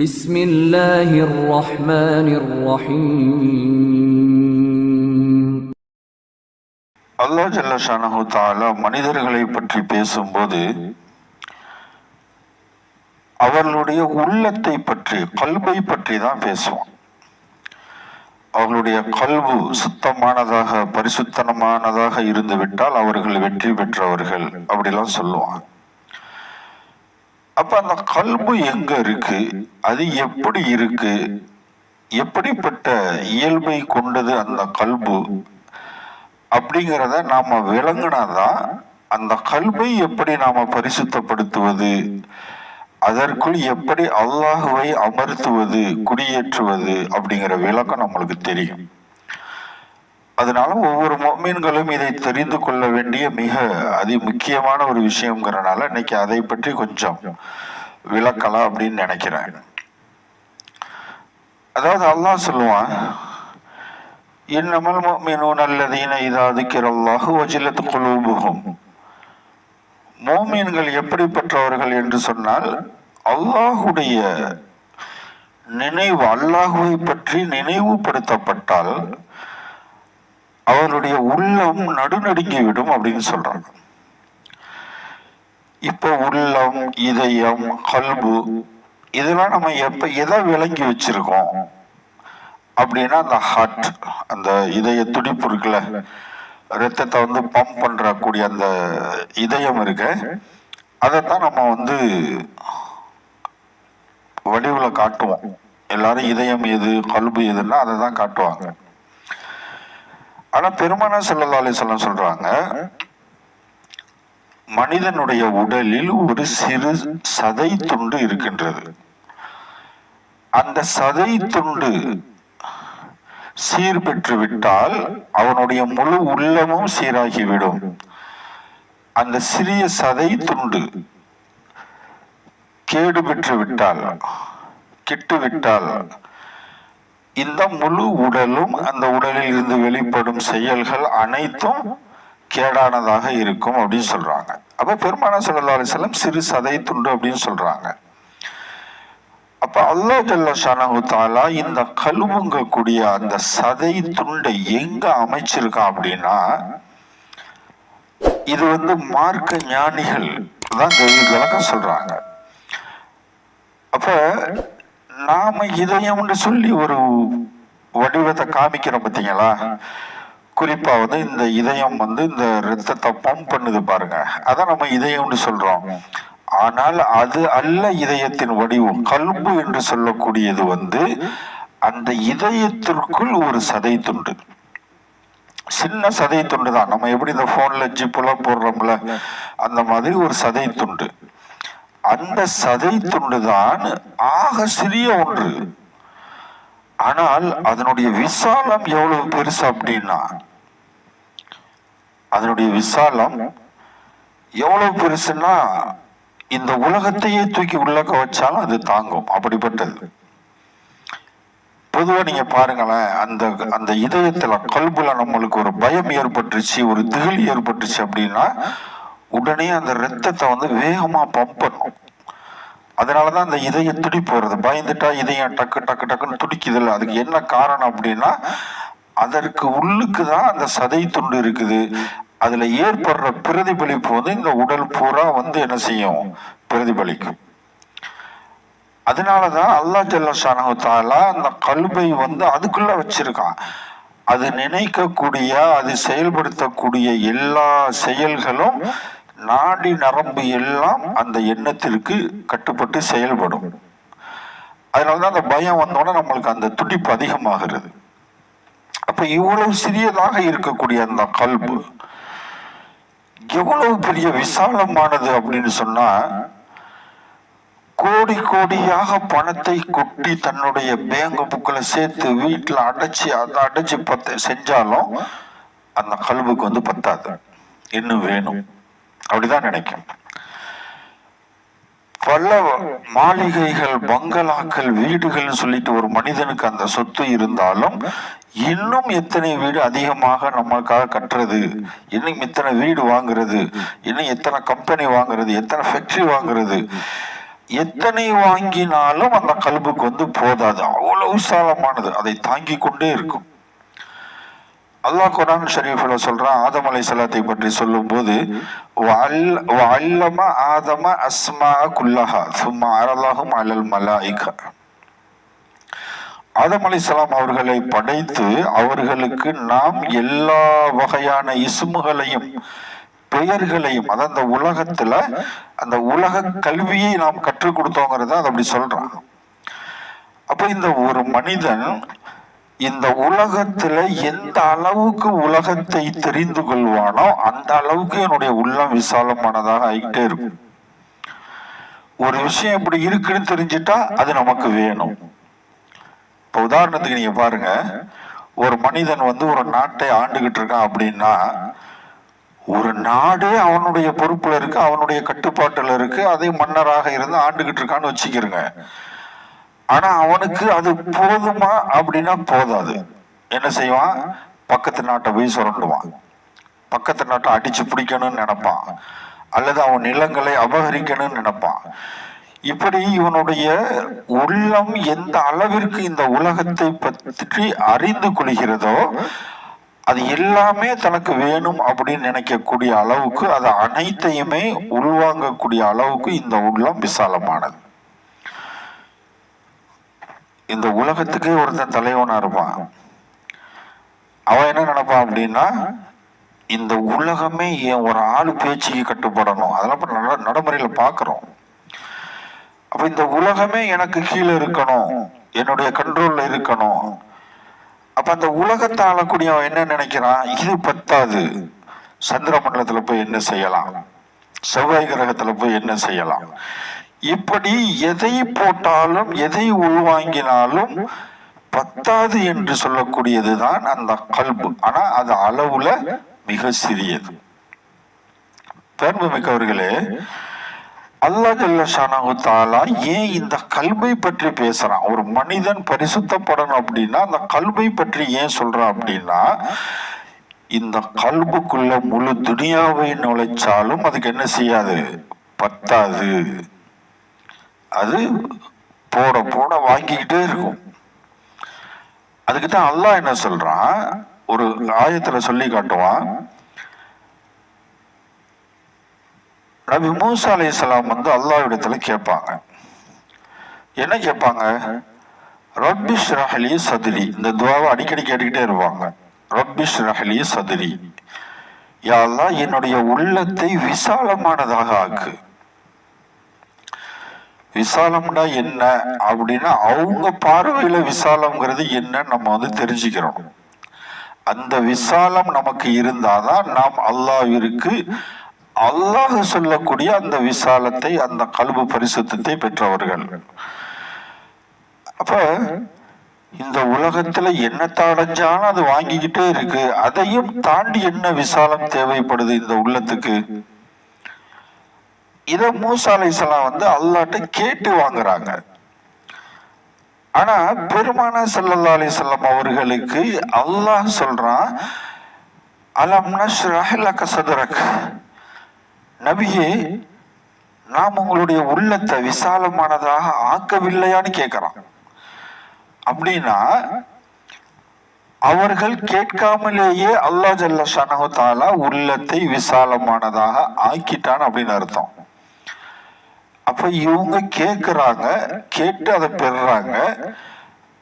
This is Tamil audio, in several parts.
بسم الله الرحمن الرحيم அல்லாஹ் ஜல்லஷானஹு தாலா மனிதர்களை பற்றி பேசும்போது அவர்களுடைய உள்ளத்தை பற்றி கல்வை பற்றி தான் பேசுவோம் அவர்களுடைய கல்வு சுத்தமானதாக பரிசுத்தமானதாக இருந்து விட்டால் அவர்கள் வெற்றி பெற்றவர்கள் அப்படிலாம் சொல்லுவாங்க அப்ப அந்த கல்பு எங்க இருக்கு? அது எப்படி இருக்கு? எப்படிப்பட்ட இயல்பை கொண்டது அந்த கல்பு? அப்படிங்கிறத நாம விளங்கினாதான் அந்த கல்வை எப்படி நாம பரிசுத்தப்படுத்துவது? அதற்குள் எப்படி அல்லாஹுவை அமர்த்துவது குடியேற்றுவது அப்படிங்கிற விளக்கம் நம்மளுக்கு தெரியும். அதனால ஒவ்வொரு மீன்களும் இதை தெரிந்து கொள்ள வேண்டிய மிக அதி முக்கியமான ஒரு விஷயங்கிறனால இன்னைக்கு அதை பற்றி கொஞ்சம் விளக்கலாம் அப்படின்னு நினைக்கிறேன். அதாவது அல்லாஹ் சொல்லுவான் இன்னமல் முஃமினூன அல்லதீன இதா வஜிலத்து வஜிலத் மோமீன்கள் எப்படிப்பட்டவர்கள் என்று சொன்னால் அல்லாஹுடைய நினைவு அல்லாஹுவை பற்றி நினைவுபடுத்தப்பட்டால் அவருடைய உள்ளம் நடுநடுங்கி விடும் அப்படின்னு சொல்றாங்க. இப்போ உள்ளம் இதயம் கல்பு இதெல்லாம் நம்ம எப்ப எதை விளங்கி வச்சிருக்கோம்? அப்படின்னா அந்த ஹார்ட் அந்த இதய துடிப்பு இருக்குல்ல ரத்தத்தை வந்து பம்ப் பண்ற கூடிய அந்த இதயம் இருக்கு. அதைத்தான் நம்ம வந்து வடிவில் காட்டுவோம். எல்லாரும் இதயம் எது கல்பு எதுன்னா அதை தான் காட்டுவாங்க. ஆனா பெருமானா செல்லலாலே சொல்ல சொல்றாங்க மனிதனுடைய உடலில் ஒரு சிறு சதை துண்டு இருக்கின்றது. அந்த சதை துண்டு சீர் பெற்று விட்டால் அவனுடைய முழு உள்ளமும் சீராகிவிடும். அந்த சிறிய சதை துண்டு கேடு பெற்று விட்டால் கெட்டு விட்டால் இந்த முழு உடலும் அந்த உடலில் இருந்து வெளிப்படும் செயல்கள் அனைத்தும் கேடானதாக இருக்கும் அப்படின்னு சொல்றாங்க. அப்ப பெருமான சல்லா அலிஸ்லாம் சிறு சதை துண்டு அப்படின்னு சொல்றாங்க. அப்ப அல்லா ஜல்லா தாலா இந்த கழுவுங்க கூடிய அந்த சதை துண்டை எங்க அமைச்சிருக்கான் அப்படின்னா இது வந்து மார்க்க ஞானிகள் தான் விளக்கம் சொல்றாங்க. அப்ப நாம இதயம்னு சொல்லி ஒரு வடிவத்தை காமிக்கிறோம் பார்த்தீங்களா? குறிப்பா வந்து இந்த இதயம் வந்து இந்த ரத்தத்தை பம்ப் பண்ணுது பாருங்க. அதான் நம்ம இதயம்னு சொல்றோம். ஆனால் அது அல்ல இதயத்தின் வடிவம். கல்பு என்று சொல்லக்கூடியது வந்து அந்த இதயத்திற்குள் ஒரு சதை துண்டு சின்ன சதை துண்டு தான் நம்ம எப்படி இந்த போன்ல ஜிப்புலாம் போடுறோம்ல அந்த மாதிரி ஒரு சதை துண்டு அந்த சதை துண்டுதான் ஆக சிறிய ஒன்று. ஆனால் அதனுடைய விசாலம் எவ்வளவு பெருசு அப்படின்னா அதனுடைய விசாலம் எவ்வளவு பெருசுன்னா இந்த உலகத்தையே தூக்கி உள்ளக்க வச்சாலும் அது தாங்கும் அப்படிப்பட்டது. பொதுவா நீங்க பாருங்களேன் அந்த அந்த இதயத்துல கல்புல நம்மளுக்கு ஒரு பயம் ஏற்பட்டுருச்சு ஒரு திகில் ஏற்பட்டுச்சு அப்படின்னா உடனே அந்த ரத்தத்தை வந்து வேகமாக பம்ப் பண்ணும். அதனாலதான் அந்த இதய துடிப்பு வருது பயந்துட்டா இதயம் டக்கு டக்கு டக்குன்னு துடிக்குதுல்ல. அதுக்கு என்ன காரணம் அப்படின்னா அதற்கு உள்ளுக்கு தான் அந்த சதை துண்டு இருக்குது. அதுல ஏற்படுற பிரதிபலிப்பு வந்து இந்த உடல் பூரா வந்து என்ன செய்யும்? பிரதிபலிக்கும். அதனாலதான் அல்லா ஜல்லஷானு தாலா அந்த கல்வை வந்து அதுக்குள்ள வச்சிருக்கான். அது நினைக்கக்கூடிய அது செயல்படுத்தக்கூடிய எல்லா செயல்களும் நாடி நரம்பு எல்லாம் அந்த எண்ணத்திற்கு கட்டுப்பட்டு செயல்படும். அதனாலதான் அந்த பயம் வந்தோடனே நம்மளுக்கு அந்த துடிப்பு அதிகமாகிறது. அப்ப இவ்வளவு சிறியதாக இருக்கக்கூடிய அந்த கல்பு எவ்வளவு பெரிய விசாலமானது அப்படின்னு சொன்னா கோடி கோடியாக பணத்தை கொட்டி தன்னுடைய பேங்க் புக்கில் சேர்த்து வீட்டில் அடைச்சி அதை அடைச்சி பத்த செஞ்சாலும் அந்த கல்வுக்கு வந்து பத்தாது. இன்னும் வேணும். அப்படிதான் நினைக்கும். பல மாளிகைகள் பங்களாக்கள் வீடுகள்னு சொல்லிட்டு ஒரு மனிதனுக்கு அந்த சொத்து இருந்தாலும் இன்னும் எத்தனை வீடு அதிகமாக நம்மளுக்காக கட்டுறது? இன்னும் எத்தனை வீடு வாங்குறது? இன்னும் எத்தனை கம்பெனி வாங்குறது? எத்தனை ஃபேக்டரி வாங்குறது? எத்தனை வாங்கினாலும் அந்த கல்புக்கு வந்து போதாது. அவ்வளவு விசாலமானது. அதை தாங்கி கொண்டே இருக்கும். அல்லாஹ் குரான் ஷரீஃபில் சொல்றான் ஆதம் அலை சலாத்தை பற்றி சொல்லும்போது "வஅல்- ஆதம அஸ்மா குல்லஹா சும்மா அரலாகும் அலல் மலாய்கா. ஆதம் அலைஹிஸ்ஸலாம் அவர்களை படைத்து அவர்களுக்கு நாம் எல்லா வகையான இசுமுகளையும் பெயர்களையும் அதாவது அந்த உலகத்துல அந்த உலக கல்வியை நாம் கற்றுக் கொடுத்தோங்கிறத அதை அப்படி சொல்றான். அப்ப இந்த ஒரு மனிதன் இந்த உலகத்துல எந்த அளவுக்கு உலகத்தை தெரிந்து கொள்வானோ அந்த அளவுக்கு என்னுடைய உள்ளம் விசாலமானதாக ஆகிட்டே இருக்கும். ஒரு விஷயம் இப்படி இருக்குன்னு தெரிஞ்சிட்டா அது நமக்கு வேணும். இப்போ உதாரணத்துக்கு நீங்க பாருங்க ஒரு மனிதன் வந்து ஒரு நாட்டை ஆண்டுகிட்டு இருக்கான் அப்படின்னா ஒரு நாடே அவனுடைய பொறுப்புல இருக்கு அவனுடைய கட்டுப்பாட்டுல இருக்கு அதே மன்னராக இருந்து ஆண்டுகிட்டு இருக்கான்னு வச்சுக்கிறங்க. ஆனா அவனுக்கு அது போதுமா அப்படின்னா போதாது. என்ன செய்வான்? பக்கத்து நாட்டை போய் சுரண்டுவான். பக்கத்து நாட்டை அடிச்சு பிடிக்கணும்னு நினைப்பான். அல்லது அவன் நிலங்களை அபகரிக்கணும்னு நினைப்பான். இப்படி இவனுடைய உள்ளம் எந்த அளவிற்கு இந்த உலகத்தை பற்றி அறிந்து கொள்கிறதோ அது எல்லாமே தனக்கு வேணும் அப்படின்னு நினைக்கக்கூடிய அளவுக்கு அது அனைத்தையுமே உள்வாங்கக்கூடிய அளவுக்கு இந்த உள்ளம் விசாலமானது. இந்த உலகத்துக்கே ஒருத்தன் தலைவனா இருப்பான். அவன் என்ன நினைப்பான் அப்படின்னா இந்த உலகமே என் ஒரு ஆள் பேச்சுக்கு கட்டுப்படணும். அதெல்லாம் இப்ப நட நடைமுறையில் பார்க்குறோம் அப்போ இந்த உலகமே எனக்கு கீழே இருக்கணும். என்னுடைய கண்ட்ரோலில் இருக்கணும். அப்போ அந்த உலகத்தை ஆளக்கூடிய அவன் என்ன நினைக்கிறான்? இது பத்தாது. சந்திர மண்டலத்தில் போய் என்ன செய்யலாம்? செவ்வாய் கிரகத்தில் போய் என்ன செய்யலாம்? இப்படி எதை போட்டாலும் எதை உள்வாங்கினாலும் பத்தாது என்று சொல்லக்கூடியது தான் அந்த கல்பு. ஆனா அது அளவுல மிக சிறியது. பெருமை மிக்கவர்களே அல்லாஹ் ஜல்ல ஏன் இந்த கல்வை பற்றி பேசுறான்? ஒரு மனிதன் பரிசுத்தப்படணும் அப்படின்னா அந்த கல்வை பற்றி ஏன் சொல்றான் அப்படின்னா இந்த கல்புக்குள்ள முழு துணியாவை நுழைச்சாலும் அதுக்கு என்ன செய்யாது? பத்தாது. அது போட போட வாங்கிக்கிட்டே இருக்கும். அதுக்கு தான் அல்லாஹ் என்ன சொல்றான்? ஒரு ஆயத்தில் சொல்லி காட்டுவான். நபி மூசா அலைஹிஸ்ஸலாம் வந்து அல்லாஹ்விடத்துல கேட்பாங்க. என்ன கேட்பாங்க? ரப்பிஷ் ரஹலி சதுரி. இந்த துவாவை அடிக்கடி கேட்டுக்கிட்டே இருப்பாங்க. ரப்பிஷ் ரஹலி சதுரி. யா அல்லாஹ் என்னுடைய உள்ளத்தை விசாலமானதாக ஆக்கு. விசாலம்னா என்ன அப்படின்னா அவங்க பார்வையில விசாலம்ங்கிறது என்ன நம்ம வந்து தெரிஞ்சுக்கிறோம் அந்த விசாலம் நமக்கு இருந்தாதான் நாம் அல்லாவிற்கு அல்லாஹ் சொல்லக்கூடிய அந்த விசாலத்தை அந்த கல்பு பரிசுத்தத்தை பெற்றவர்கள். அப்ப இந்த உலகத்துல என்னத்தை அடைஞ்சாலும் அது வாங்கிக்கிட்டே இருக்கு. அதையும் தாண்டி என்ன விசாலம் தேவைப்படுது இந்த உள்ளத்துக்கு? இதை மூசா அலிஸ்லாம் வந்து அல்லாட்ட கேட்டு வாங்குறாங்க. ஆனா பெருமான ஸல்லல்லாஹு அலைஹி அவர்களுக்கு அல்லாஹ் சொல்றான் அலம் நஷ்ரஹ் நபியே நாம் உங்களுடைய உள்ளத்தை விசாலமானதாக ஆக்கவில்லையான்னு கேட்கிறான் அப்படின்னா அவர்கள் கேட்காமலேயே அல்லாஹ் ஜல்லா ஷனஹு தாலா உள்ளத்தை விசாலமானதாக ஆக்கிட்டான் அப்படின்னு அர்த்தம். அப்ப இவங்க கேட்குறாங்க கேட்டு அதை பெறுறாங்க.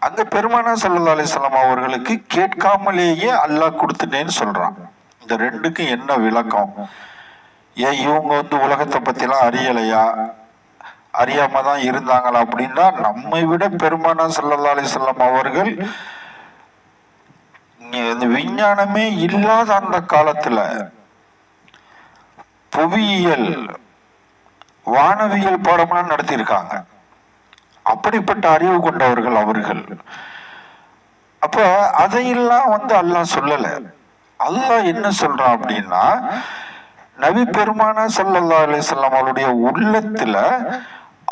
அங்க பெருமானா சல்லா அலிஸ்லாம் அவர்களுக்கு கேட்காமலேயே அல்லாஹ் கொடுத்துட்டேன்னு சொல்றான். இந்த ரெண்டுக்கும் என்ன விளக்கம்? ஏன் இவங்க வந்து உலகத்தை பத்திலாம் அறியலையா? அறியாம தான் இருந்தாங்களா அப்படின்னா நம்மை விட பெருமானா சல்லா அலிஸ்லாம் அவர்கள் இந்த விஞ்ஞானமே இல்லாத அந்த காலத்துல புவியியல் வானவியல் பாடம்லாம் நடத்தியிருக்காங்க. அப்படிப்பட்ட அறிவு கொண்டவர்கள் அவர்கள். அப்ப அதையெல்லாம் வந்து அல்லாஹ் சொல்லல. அல்லாஹ் என்ன சொல்றான் அப்படின்னா நபி பெருமானா சல்லல்லா அலைஹி அவருடைய உள்ளத்துல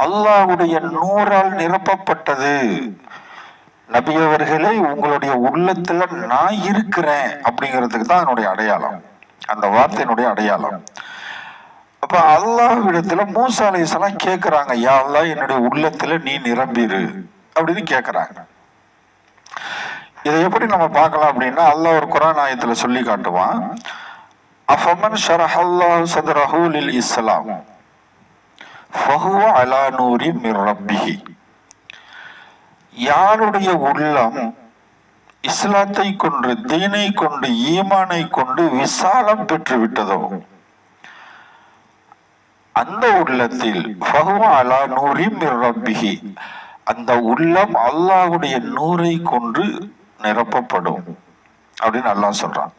அல்லாஹ்வுடைய நூறால் நிரப்பப்பட்டது. நபியவர்களே உங்களுடைய உள்ளத்துல நான் இருக்கிறேன் அப்படிங்கிறதுக்கு தான் என்னுடைய அடையாளம். அந்த வார்த்தையினுடைய அடையாளம். அப்ப அல்லாஹ்விடத்துல மூசா அலைஹிஸ்ஸலாம் கேக்குறாங்க யா அல்லாஹ் என்னுடைய உள்ளத்துல நீ நிரம்பிரு அப்படின்னு கேட்கிறாங்க இதை எப்படி நம்ம பார்க்கலாம் அப்படின்னா அல்லாஹ் ஒரு குரான் ஆயத்துல சொல்லி காட்டுவான் அஃபமன் ஷரஹல்லாஹு சதரஹு லில் இஸ்லாம் ஃபஹுவ அலா நூரி மிர் ரப்பிஹி. யாருடைய உள்ளம் இஸ்லாத்தை கொண்டு தீனை கொண்டு ஈமானை கொண்டு விசாலம் பெற்று விட்டதோ அந்த உள்ளத்தில் அலா அந்த உள்ளம் அல்லாஹ்வுடைய நூரை கொண்டு நிரப்பப்படும் அப்படின்னு அல்லாஹ் சொல்றான்.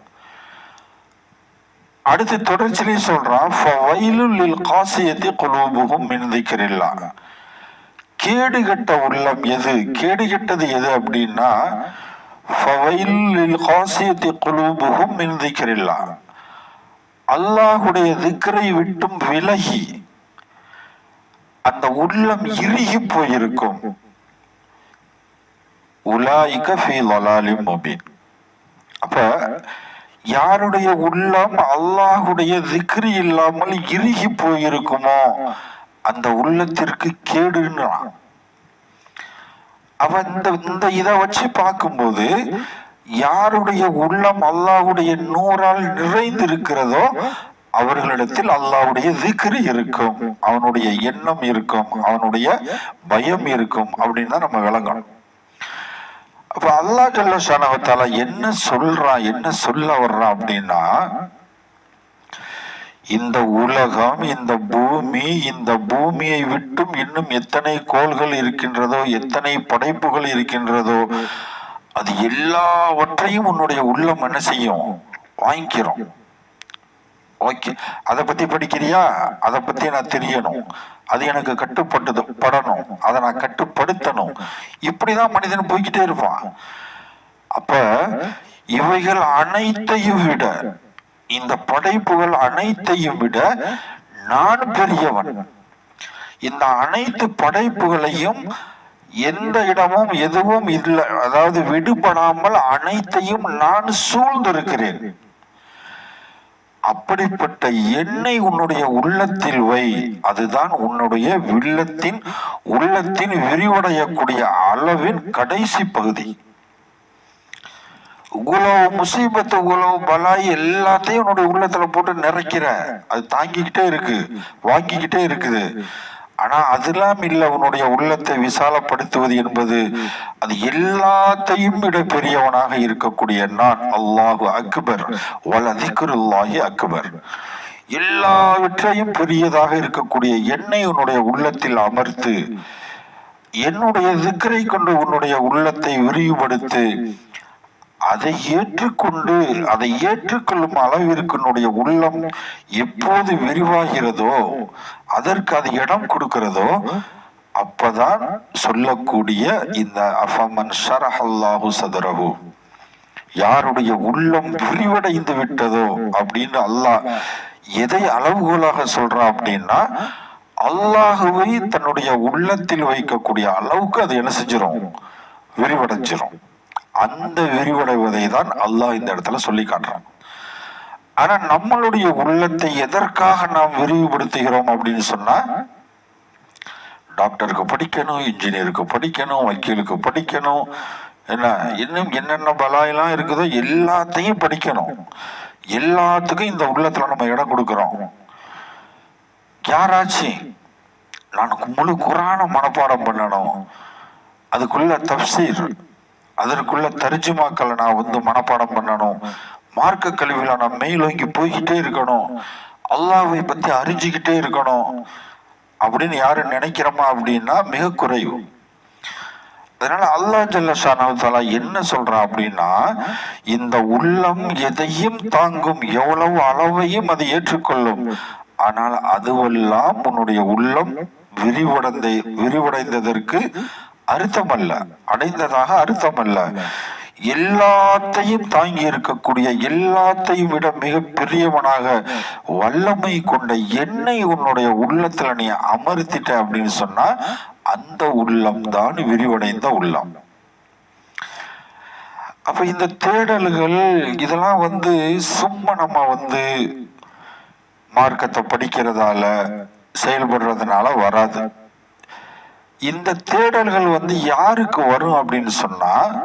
அடுத்து தொடர்ச்சியிலே சொல்றான் ஃபவைலுல் குழுவுகும் காசியத்தி கேடு மின் உள்ளம் எது? கேடு கெட்டது எது அப்படின்னா ஃபவைலில் காசியத்தை காசியத்தி குலூபுகும் அல்லாஹுடைய திக்கரை விட்டும் விலகி அந்த உள்ளம் இறுகி போயிருக்கும். அப்ப யாருடைய உள்ளம் அல்லாஹுடைய திக்ரி இல்லாமல் இறுகி போயிருக்குமோ அந்த உள்ளத்திற்கு கேடுன்றான் அவன் இந்த இந்த இதை வச்சு பார்க்கும்போது யாருடைய உள்ளம் அல்லாஹுடைய நூறால் நிறைந்து இருக்கிறதோ அவர்களிடத்தில் அல்லாஹ்வுடைய திக்ரு இருக்கும். அவனுடைய எண்ணம் இருக்கும். அவனுடைய பயம் இருக்கும். அப்படின்னு தான் நம்ம விளங்கணும். அப்ப அல்லாஹ் ஜல்ல ஷானவத்தால என்ன சொல்றான் என்ன சொல்ல வர்றான் அப்படின்னா இந்த உலகம் இந்த பூமி இந்த பூமியை விட்டும் இன்னும் எத்தனை கோள்கள் இருக்கின்றதோ எத்தனை படைப்புகள் இருக்கின்றதோ அது எல்லாவற்றையும் உன்னுடைய உள்ளம் என்ன செய்யும்? வாங்கிக்கிறோம் ஓகே. அதை பத்தி படிக்கிறியா? அதை பத்தி நான் தெரியணும். அது எனக்கு கட்டுப்பட்டது படணும். அதை நான் கட்டுப்படுத்தணும். இப்படிதான் மனிதன் போய்கிட்டே இருப்பான். அப்ப இவைகள் அனைத்தையும் விட இந்த படைப்புகள் அனைத்தையும் விட நான் பெரியவன். இந்த அனைத்து படைப்புகளையும் எந்த இடமும் எதுவும் இல்லை. அதாவது விடுபடாமல் அனைத்தையும் நான் சூழ்ந்திருக்கிறேன். அப்படிப்பட்ட எண்ணெய் உன்னுடைய உள்ளத்தில் வை. அதுதான் உன்னுடைய வில்லத்தின் உள்ளத்தின் விரிவடையக்கூடிய அளவின் கடைசி பகுதி. உலவு முசீபத்து உலவு பலாய் எல்லாத்தையும் உன்னுடைய உள்ளத்துல போட்டு நிறைக்கிற. அது தாங்கிக்கிட்டே இருக்கு வாங்கிக்கிட்டே இருக்குது. ஆனா அதெல்லாம் இல்லை. உன்னுடைய உள்ளத்தை விசாலப்படுத்துவது என்பது அது எல்லாத்தையும் விட பெரியவனாக இருக்கக்கூடிய நான். அல்லாஹு அக்பர். வலதிக்குல்லாஹி அக்பர். எல்லாவற்றையும் பெரியதாக இருக்கக்கூடிய என்னை உன்னுடைய உள்ளத்தில் அமர்த்து என்னுடைய திக்கரை கொண்டு உன்னுடைய உள்ளத்தை விரிவுபடுத்து அதை ஏற்றுக்கொண்டு அதை ஏற்றுக்கொள்ளும் அளவிற்குனுடைய உள்ளம் எப்போது விரிவாகிறதோ அதற்கு அது இடம் கொடுக்கிறதோ அப்பதான் சொல்லக்கூடிய இந்த அஃபமன் ஷரஹல்லாஹு சதரஹு. யாருடைய உள்ளம் விரிவடைந்து விட்டதோ அப்படின்னு அல்லாஹ் எதை அளவுகோலாக சொல்றான் அப்படின்னா அல்லாஹுவை தன்னுடைய உள்ளத்தில் வைக்கக்கூடிய அளவுக்கு அது என்ன செஞ்சிடும் விரிவடைஞ்சிரும். அந்த விரிவடைவதை தான் அல்லாஹ் இந்த இடத்துல சொல்லி காட்டுறான். ஆனா நம்மளுடைய உள்ளத்தை எதற்காக நாம் விரிவுபடுத்துகிறோம் அப்படின்னு சொன்னா டாக்டருக்கு படிக்கணும் இன்ஜினியருக்கு படிக்கணும் வக்கீலுக்கு படிக்கணும் என்ன இன்னும் என்னென்ன பலாயெல்லாம் இருக்குதோ எல்லாத்தையும் படிக்கணும். எல்லாத்துக்கும் இந்த உள்ளத்துல நம்ம இடம் கொடுக்கிறோம். யாராச்சும் நான் முழு குரான மனப்பாடம் பண்ணணும். அதுக்குள்ள தப்சீர். அதற்குள்ள தரிஜுமாக்களை நான் வந்து மனப்பாடம் பண்ணணும். மார்க்க கழிவுல நான் மேலோங்கி போய்கிட்டே இருக்கணும். அல்லாவை பத்தி அறிஞ்சுக்கிட்டே இருக்கணும். அப்படின்னு யாரும் நினைக்கிறோமா அப்படின்னா மிக குறைவு. அதனால அல்லாஹ் ஜல்லஷானவத்தாலா என்ன சொல்றான் அப்படின்னா இந்த உள்ளம் எதையும் தாங்கும் எவ்வளவு அளவையும் அது ஏற்றுக்கொள்ளும். ஆனால் அதுவெல்லாம் உன்னுடைய உள்ளம் விரிவடைந்த விரிவடைந்ததற்கு அர்த்தம் அல்ல அடைந்ததாக அர்த்தம் அல்ல எல்லாத்தையும் தாங்கி இருக்கக்கூடிய எல்லாத்தையும் விட மிக பெரியவனாக வல்லமை கொண்ட என்னை உன்னுடைய உள்ளத்துல நீ அமர்த்திட்ட அப்படின்னு சொன்னா அந்த உள்ளம் தான் விரிவடைந்த உள்ளம். அப்ப இந்த தேடல்கள் இதெல்லாம் வந்து சும்மா நம்ம வந்து மார்க்கத்தை படிக்கிறதால செயல்படுறதுனால வராது. இந்த தேடல்கள் வந்து யாருக்கு வரும் அப்படின்னு சொன்னா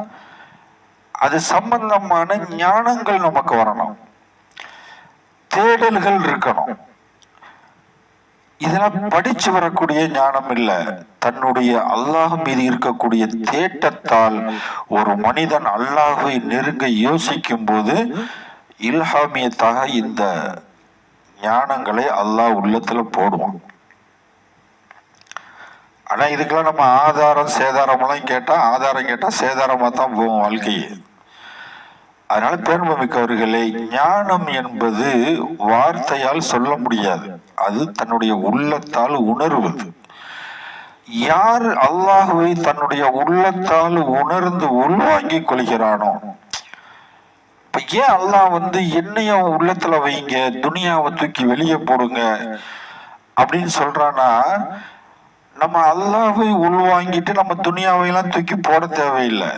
அது சம்பந்தமான ஞானங்கள் நமக்கு வரணும். தேடல்கள் இருக்கணும். இதெல்லாம் படிச்சு வரக்கூடிய ஞானம் இல்லை. தன்னுடைய அல்லாஹ் மீது இருக்கக்கூடிய தேட்டத்தால் ஒரு மனிதன் அல்லாஹை நெருங்க யோசிக்கும் போது இல்ஹாமியத்தாக இந்த ஞானங்களை அல்லாஹ் உள்ளத்துல போடுவான். ஆனா இதுக்கெல்லாம் நம்ம ஆதாரம் சேதாரம் எல்லாம் கேட்டா ஆதாரம் கேட்டா சேதாரமாக தான் போகும் அதனால் அதனால மிக்கவர்களே ஞானம் என்பது வார்த்தையால் சொல்ல முடியாது. அது தன்னுடைய உள்ளத்தால் உணர்வது யார் அல்லாஹுவை தன்னுடைய உள்ளத்தால் உணர்ந்து உள்வாங்கி கொள்கிறானோ? இப்ப ஏன் அல்லாஹ் வந்து என்னையும் உள்ளத்துல வைங்க துனியாவை தூக்கி வெளியே போடுங்க அப்படின்னு சொல்றான்னா நம்ம அல்லாவை உள்வாங்கிட்டு நம்ம துணியாவையெல்லாம் தூக்கி போட தேவையில்லை.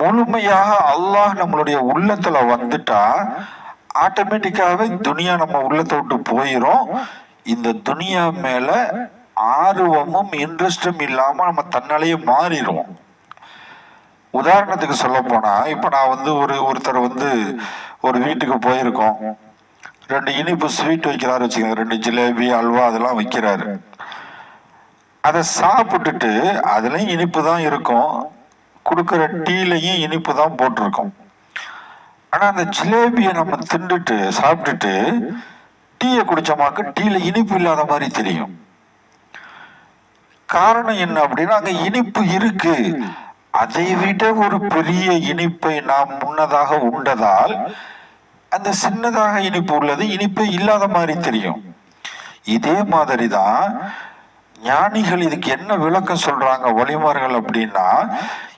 முழுமையாக அல்லாஹ் நம்மளுடைய உள்ளத்துல வந்துட்டா ஆட்டோமேட்டிக்காவே துனியா நம்ம உள்ளத்தை விட்டு போயிடும் இந்த துனியா மேல ஆர்வமும் இன்ட்ரெஸ்டும் இல்லாம நம்ம தன்னாலேயே மாறிடுவோம். உதாரணத்துக்கு சொல்ல போனா இப்ப நான் வந்து ஒரு ஒருத்தர் வந்து ஒரு வீட்டுக்கு போயிருக்கோம். ரெண்டு இனிப்பு ஸ்வீட் வைக்கிறாரு வச்சுக்கோங்க. ரெண்டு ஜிலேபி அல்வா அதெல்லாம் வைக்கிறாரு. அதை சாப்பிட்டுட்டு அதுலயும் இனிப்பு தான் இருக்கும். கொடுக்குற டீலையும் இனிப்பு தான் போட்டிருக்கோம். ஆனா அந்த ஜிலேபியை நம்ம திண்டுட்டு சாப்பிட்டுட்டு டீயை குடிச்சோமாக்க டீயில் இனிப்பு இல்லாத மாதிரி தெரியும். காரணம் என்ன அப்படின்னா அங்கே இனிப்பு இருக்கு. அதை விட ஒரு பெரிய இனிப்பை நாம் முன்னதாக உண்டதால் அந்த சின்னதாக இனிப்பு உள்ளது இனிப்பு இல்லாத மாதிரி தெரியும். இதே மாதிரி தான் ஞானிகள் இதுக்கு என்ன விளக்கம் சொல்றாங்க வழிமார்கள் அப்படின்னா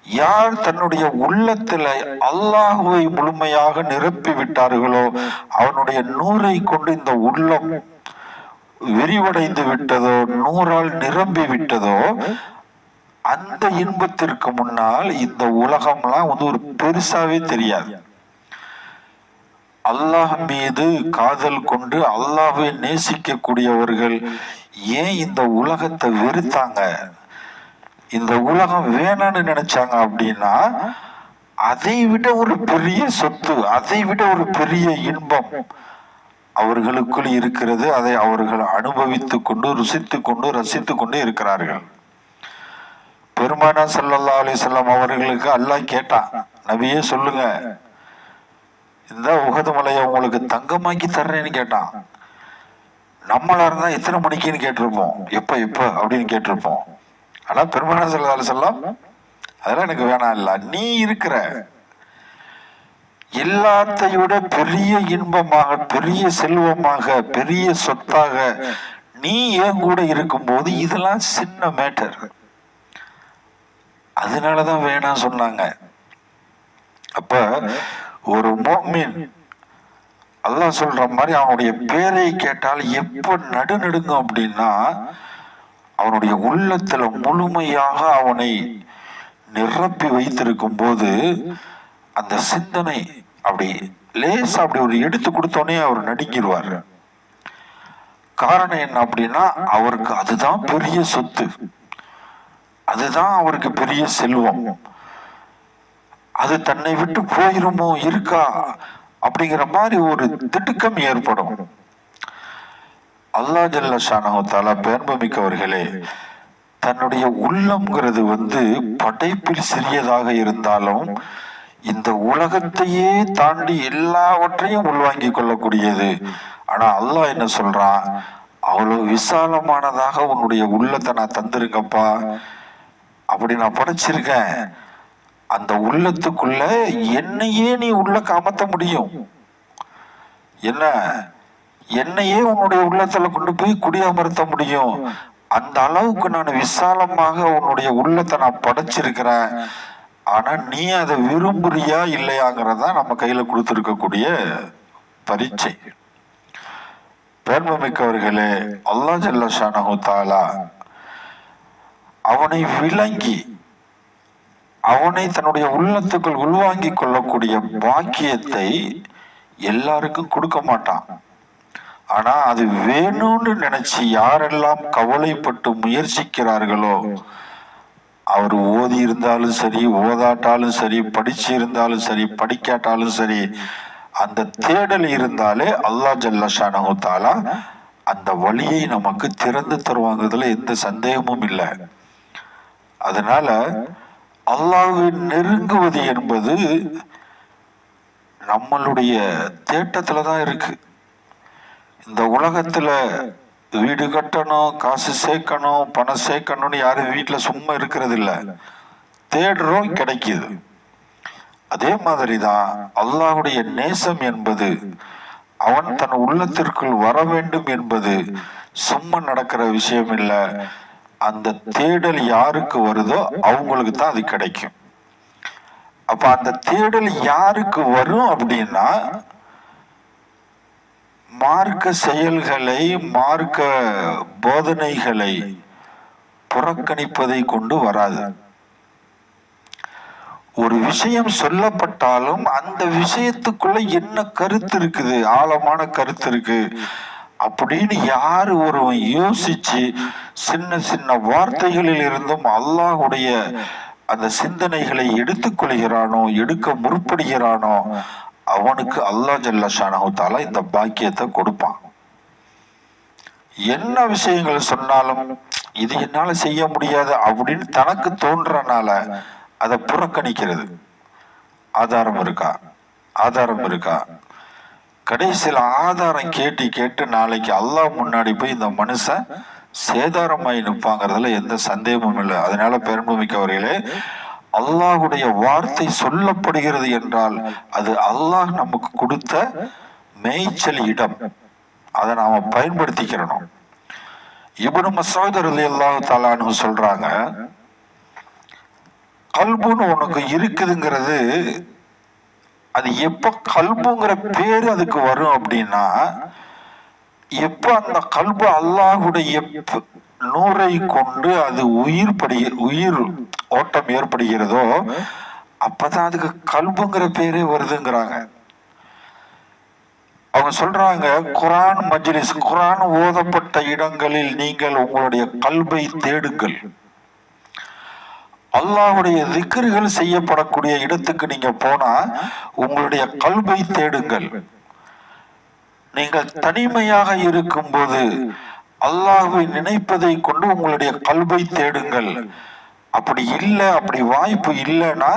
யார் தன்னுடைய உள்ளத்துல அல்லாஹுவை முழுமையாக நிரப்பி விட்டார்களோ அவனுடைய நூரை கொண்டு இந்த உள்ளம் விரிவடைந்து விட்டதோ நூறால் நிரம்பி விட்டதோ அந்த இன்பத்திற்கு முன்னால் இந்த உலகம்லாம் வந்து ஒரு பெருசாவே தெரியாது. அல்லாஹ் மீது காதல் கொண்டு அல்லாஹை நேசிக்கக்கூடியவர்கள் ஏன் இந்த உலகத்தை வெறுத்தாங்க? இந்த உலகம் வேணாம்னு நினைச்சாங்க அப்படின்னா அதை விட ஒரு பெரிய சொத்து அதை விட ஒரு பெரிய இன்பம் அவர்களுக்குள் இருக்கிறது. அதை அவர்கள் அனுபவித்துக் கொண்டு ருசித்து கொண்டு ரசித்து கொண்டு இருக்கிறார்கள். பெருமானா சல்லா அலைஹி அவர்களுக்கு அல்லாஹ் கேட்டான் நபியே சொல்லுங்க. இந்த உகது மலையை உங்களுக்கு தங்கமாக்கி தர்றேன்னு கேட்டான். நம்மளா இருந்தால் எத்தனை மணிக்குன்னு கேட்டிருப்போம். எப்போ எப்போ அப்படின்னு கேட்டிருப்போம். ஆனால் பெருமான ஸல்லல்லாஹு செல்லாம் அதெல்லாம் எனக்கு வேணாம் இல்லை. நீ இருக்கிற எல்லாத்தையும் விட பெரிய இன்பமாக பெரிய செல்வமாக பெரிய சொத்தாக நீ என் கூட இருக்கும்போது இதெல்லாம் சின்ன மேட்டர் அதனாலதான் வேணாம் சொன்னாங்க. அப்ப ஒரு மோமின் அல்லாஹ் சொல்ற மாதிரி அவனுடைய பேரை கேட்டால் எப்ப நடுநடுங்கும் அப்படின்னா அவனுடைய உள்ளத்துல முழுமையாக அவனை நிரப்பி வைத்திருக்கும் போது அந்த சிந்தனை அப்படி லேசா அப்படி ஒரு எடுத்து கொடுத்தோன்னே அவர் நடுங்கிடுவார். காரணம் என்ன அப்படின்னா அவருக்கு அதுதான் பெரிய சொத்து. அதுதான் அவருக்கு பெரிய செல்வம். அது தன்னை விட்டு போயிருமோ இருக்கா? அப்படிங்கிற மாதிரி ஒரு திடுக்கம் ஏற்படும். அல்லா ஜல்ல ஷானஹால பேர்பமிக்கவர்களே தன்னுடைய உள்ளம்ங்கிறது வந்து படைப்பில் சிறியதாக இருந்தாலும் இந்த உலகத்தையே தாண்டி எல்லாவற்றையும் உள்வாங்கிக் கொள்ளக்கூடியது. ஆனா அல்லாஹ் என்ன சொல்றான்? அவ்வளவு விசாலமானதாக உன்னுடைய உள்ளத்தை நான் தந்திருக்கப்பா. அப்படி நான் படைச்சிருக்கேன். அந்த உள்ளத்துக்குள்ள என்னையே நீ உள்ள அமர்த்த முடியும். என்ன? என்னையே உன்னுடைய உள்ளத்துல கொண்டு போய் குடியமர்த்த முடியும். அந்த அளவுக்கு நான் விசாலமாக உன்னுடைய உள்ளத்தை நான் படைச்சிருக்கிறேன். ஆனா நீ அதை விரும்புறியா இல்லையாங்கிறதா நம்ம கையில கொடுத்துருக்கக்கூடிய பரீட்சை. பேர்மமிக்கவர்களே அல்லா ஜல்லா ஷானஹு தாலா அவனை விளங்கி அவனை தன்னுடைய உள்ளத்துக்குள் உள்வாங்கிக் கொள்ளக்கூடிய பாக்கியத்தை எல்லாருக்கும் கொடுக்க மாட்டான். ஆனா அது வேணும்னு நினைச்சு யாரெல்லாம் கவலைப்பட்டு முயற்சிக்கிறார்களோ அவர் ஓதி இருந்தாலும் சரி ஓதாட்டாலும் சரி படிச்சு இருந்தாலும் சரி படிக்காட்டாலும் சரி அந்த தேடல் இருந்தாலே அல்லாஹ் ஜல்லஷானு தாலா அந்த வழியை நமக்கு திறந்து தருவாங்கிறதுல எந்த சந்தேகமும் இல்லை. அதனால அல்லாஹ்வை நெருங்குவது என்பது நம்மளுடைய தேட்டத்தில் தான் இருக்கு. இந்த உலகத்தில் வீடு கட்டணும் காசு சேர்க்கணும் பணம் சேர்க்கணும்னு யாரும் வீட்டில் சும்மா இருக்கிறது இல்லை தேடுறோம் கிடைக்கிது. அதே மாதிரி தான் அல்லாஹ்வுடைய நேசம் என்பது அவன் தன் உள்ளத்திற்குள் வர வேண்டும் என்பது சும்மா நடக்கிற விஷயம் இல்லை. அந்த தேடல் யாருக்கு வருதோ அவங்களுக்கு தான் அது கிடைக்கும். அப்ப அந்த தேடல் யாருக்கு வரும் அப்படின்னா மார்க்க செயல்களை மார்க்க போதனைகளை புறக்கணிப்பதை கொண்டு வராது. ஒரு விஷயம் சொல்லப்பட்டாலும் அந்த விஷயத்துக்குள்ள என்ன கருத்து இருக்குது? ஆழமான கருத்து இருக்கு. அப்படின்னு யாரு ஒருவன் யோசிச்சு சின்ன சின்ன வார்த்தைகளில் இருந்தும் அல்லாஹுடைய அந்த சிந்தனைகளை எடுத்துக்கொள்கிறானோ எடுக்க முற்படுகிறானோ அவனுக்கு அல்லாஹ் ஜல்லஷானஹு இந்த பாக்கியத்தை கொடுப்பான். என்ன விஷயங்கள் சொன்னாலும் இது என்னால செய்ய முடியாது அப்படின்னு தனக்கு தோன்றனால அதை புறக்கணிக்கிறது. ஆதாரம் இருக்கா? ஆதாரம் இருக்கா? கடைசியில் ஆதாரம் கேட்டு கேட்டு நாளைக்கு அல்லாஹ் முன்னாடி போய் இந்த மனுஷன் சேதாரமாய் நிற்பாங்கிறதுல எந்த சந்தேகமும் இல்லை. அதனால பெரும்புமிக்கவர்களே அல்லாஹுடைய வார்த்தை சொல்லப்படுகிறது என்றால் அது அல்லாஹ் நமக்கு கொடுத்த மேய்ச்சல் இடம். அதை நாம பயன்படுத்திக்கிறணும். இப்னு மசூத் ரலியல்லாஹு தாலான்னு சொல்றாங்க கல்புன்னு உனக்கு இருக்குதுங்கிறது அது எப்ப கல்புங்கிற பேரு அதுக்கு வரும் அப்படின்னா எப்ப அந்த கல்பு அல்லாஹுடைய நூரை கொண்டு அது உயிர் படி உயிர் ஓட்டம் ஏற்படுகிறதோ அப்பதான் அதுக்கு கல்புங்கிற பேரே வருதுங்கிறாங்க. அவங்க சொல்றாங்க குரான் மஜ்லிஸ் குரான் ஓதப்பட்ட இடங்களில் நீங்கள் உங்களுடைய கல்வை தேடுங்கள். அல்லாஹுடைய திக்ருகள் செய்யப்படக்கூடிய இடத்துக்கு நீங்க போனா உங்களுடைய கல்வை தேடுங்கள். நீங்கள் தனிமையாக இருக்கும்போது அல்லாஹ்வை நினைப்பதை கொண்டு உங்களுடைய கல்வை தேடுங்கள். அப்படி இல்லை அப்படி வாய்ப்பு இல்லைன்னா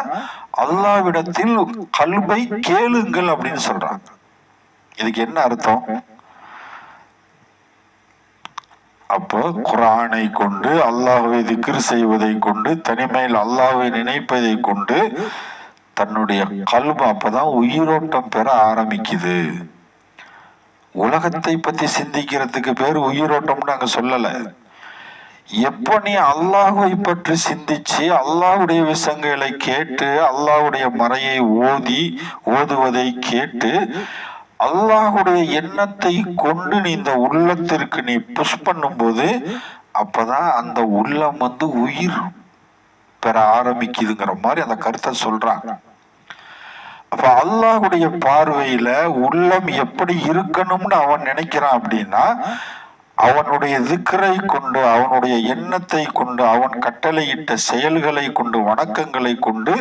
அல்லாவிடத்தில் கல்வை கேளுங்கள் அப்படின்னு சொல்றாங்க. இதுக்கு என்ன அர்த்தம்? அப்போ குரானை கொண்டு அல்லாஹ்வை திக்ர் செய்வதை கொண்டு தனிமையில் அல்லாஹ்வை நினைப்பதை கொண்டு தன்னுடைய கல்பு அப்பதான் உயிரோட்டம் பெற ஆரம்பிக்குது. உலகத்தை பத்தி சிந்திக்கிறதுக்கு பேர் உயிரோட்டம்னு நாங்க சொல்லல. எப்போ நீ அல்லாஹை பற்றி சிந்திச்சு அல்லாஹுடைய விஷயங்களை கேட்டு அல்லாஹ்வுடைய மறையை ஓதி ஓதுவதை கேட்டு அல்லாஹுடைய எண்ணத்தை கொண்டு நீ இந்த உள்ளத்திற்கு நீ புஷ் பண்ணும்போது அப்பதான் அந்த உள்ளம் வந்து உயிர் பெற ஆரம்பிக்குதுங்கிற மாதிரி அந்த கருத்தை சொல்றாங்க. அப்ப அல்லாஹுடைய பார்வையில உள்ளம் எப்படி இருக்கணும்னு அவன் நினைக்கிறான் அப்படின்னா அவனுடைய திக்கரை கொண்டு அவனுடைய எண்ணத்தை கொண்டு அவன் கட்டளையிட்ட செயல்களை கொண்டு வணக்கங்களை கொண்டு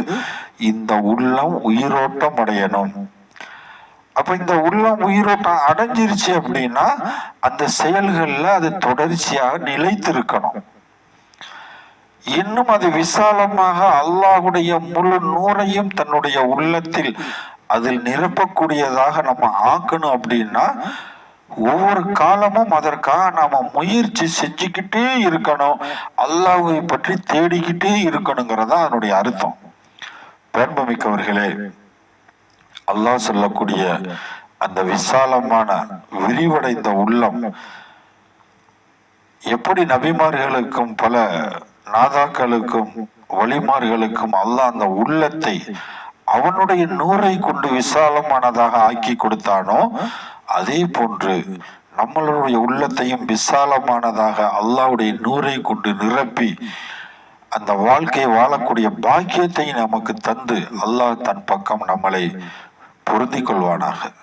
இந்த உள்ளம் உயிரோட்டம் அடையணும். அப்ப இந்த உள்ளம் உயிரோட்டம் அடைஞ்சிருச்சு அப்படின்னா அந்த செயல்கள்ல அது தொடர்ச்சியாக நிலைத்திருக்கணும். இன்னும் அது விசாலமாக அல்லாஹ்வுடைய முழு நூறையும் தன்னுடைய உள்ளத்தில் அதில் நிரப்பக்கூடியதாக நம்ம ஆக்கணும் அப்படின்னா ஒவ்வொரு காலமும் அதற்காக நாம முயற்சி செஞ்சுக்கிட்டே இருக்கணும். அல்லாஹை பற்றி தேடிக்கிட்டே இருக்கணுங்கிறதா அதனுடைய அர்த்தம். பெரும்பமிக்கவர்களே அல்லாஹ் சொல்லக்கூடிய அந்த விசாலமான விரிவடைந்த உள்ளம். எப்படி நபிமார்களுக்கும் பல நாதாக்களுக்கும் வழிமார்களுக்கும் அல்லாஹ் அந்த உள்ளத்தை அவனுடைய நூரை கொண்டு விசாலமானதாக ஆக்கி கொடுத்தானோ அதே போன்று நம்மளுடைய உள்ளத்தையும் விசாலமானதாக அல்லாஹ்வுடைய நூரை கொண்டு நிரப்பி அந்த வாழ்க்கையை வாழக்கூடிய பாக்கியத்தை நமக்கு தந்து அல்லாஹ் தன் பக்கம் நம்மளை பொருந்திக் கொள்வானாக.